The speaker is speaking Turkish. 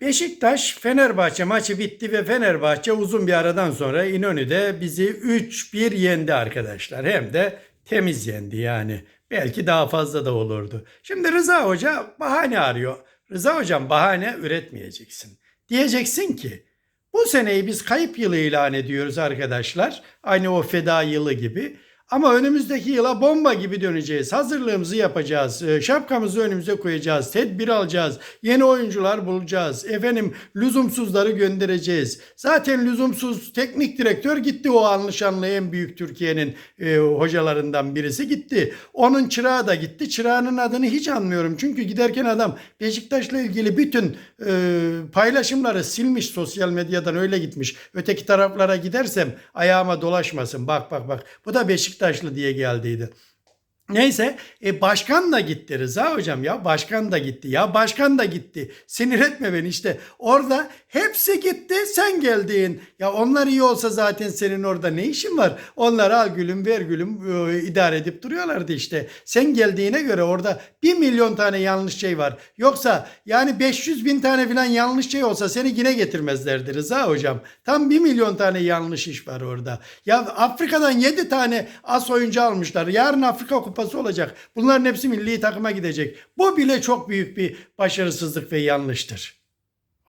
Beşiktaş Fenerbahçe maçı bitti ve Fenerbahçe uzun bir aradan sonra İnönü'de bizi 3-1 yendi arkadaşlar. Hem de temiz yendi yani. Belki daha fazla da olurdu. Şimdi Rıza Hoca bahane arıyor. Rıza Hocam bahane üretmeyeceksin. Diyeceksin ki bu seneyi biz kayıp yılı ilan ediyoruz arkadaşlar. Aynı o feda yılı gibi. Ama önümüzdeki yıla bomba gibi döneceğiz. Hazırlığımızı yapacağız. Ee, Şapkamızı önümüze koyacağız. Tedbir alacağız. Yeni oyuncular bulacağız. Efendim lüzumsuzları göndereceğiz. Zaten lüzumsuz teknik direktör gitti o anlaşanlı en büyük Türkiye'nin e, hocalarından birisi gitti. Onun çırağı da gitti. Çırağının adını hiç anmıyorum. Çünkü giderken adam Beşiktaş'la ilgili bütün e, paylaşımları silmiş sosyal medyadan öyle gitmiş. Öteki taraflara gidersem ayağıma dolaşmasın. Bak bak bak. Bu da Beşiktaşlı diye geldiydi. Neyse e, başkan da gitti Rıza hocam ya başkan da gitti. Ya başkan da gitti. Sinir etme beni işte. Orada hepsi gitti sen geldin. Ya onlar iyi olsa zaten senin orada ne işin var? Onlar al gülüm ver gülüm e, idare edip duruyorlardı işte. Sen geldiğine göre orada bir milyon tane yanlış şey var. Yoksa yani 500 bin tane falan yanlış şey olsa seni yine getirmezlerdi Rıza hocam. Tam bir milyon tane yanlış iş var orada. Ya Afrika'dan 7 tane as oyuncu almışlar. Yarın Afrika kupası olacak bunların hepsi milli takıma gidecek bu bile çok büyük bir başarısızlık ve yanlıştır.